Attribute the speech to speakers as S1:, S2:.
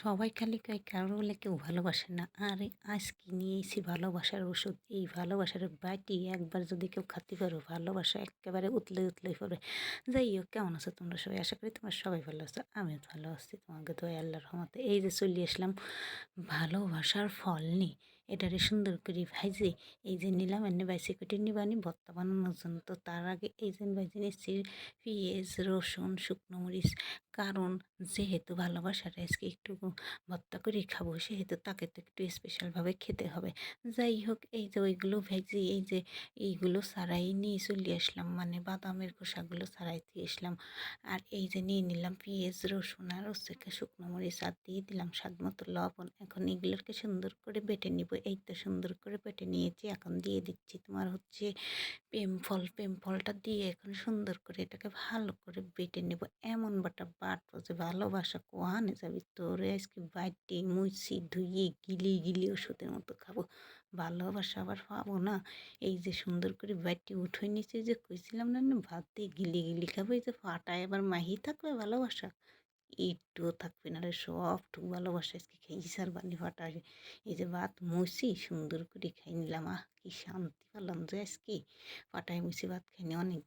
S1: সবাই খালি কয় কারও বলে কেউ ভালোবাসে না। আরে আজকে নিয়ে এসেছি ভালোবাসার ওষুধ? এই ভালোবাসার বাটি একবার যদি কেউ খাতে পারো, ভালোবাসা একেবারে উতলে উতলে পড়বে। যাই হোক, কেমন আছো তোমরা সবাই? আশা করি তোমার সবাই ভালো আছো, আমিও ভালো আছি। তোমাকে তো আল্লাহর রহমতে। এই যে চলে আসলাম ভালোবাসার ফল নিয়ে। এটারে সুন্দর করে ভাইজে, এই যে নিলাম এনে বাইসে কেটে নিবানি ভর্তা বানানোর জন্য তো তার আগে এই যে ভাইজে নিচ্ছি পেঁয়াজ, রসুন, শুকনো মরিচ, কারণ যেহেতু ভালোবাসাটা আজকে একটু ভর্তা করে খাব, সেহেতু তাকে তো একটু স্পেশালভাবে খেতে হবে। যাই হোক এই যে ওইগুলো ভেজি এই যে এইগুলো সারাই নিয়ে চলে আসলাম মানে বাদামের খোসাগুলো সারাই দিয়ে আসলাম। আর এই যে নিয়ে নিলাম পেঁয়াজ, রসুন আর হচ্ছে শুকনো মরিচ আর দিয়ে দিলাম স্বাদ মতো লবণ। এখন এগুলোকে সুন্দর করে বেটে নিব। এই তো সুন্দর করে পেটে নিয়েছি, এখন দিয়ে দিচ্ছি। তোমার হচ্ছে পেম ফল, পেম ফলটা দিয়ে এখন সুন্দর করে এটাকে ভালো করে বেটে নেব। এমন বাটা বাটবো যে ভালোবাসা, কোয়ানে যাবি? তোরে আজকে বাইটে মুছি ধুয়ে, গিলি গিলি ওষুধের মতো খাব। ভালোবাসা আবার পাবো না। এই যে সুন্দর করে বাইটে উঠে নিচে যে কইছিলাম না না, ভাত দিয়ে গিলি গিলি খাব, এই যে ফাটায় আবার মাহি থাকবে ভালোবাসা। একটুও থাকবে না রে, সব টুক ভালোবাসা আজকে খেয়ে সার ফাটা ফাটায় এই যে ভাত মুছি, সুন্দর করে খাই নিলাম, আহ, কি শান্তি পেলাম যে আজকে। ফাটায় মুছি, ভাত খাইনি অনেক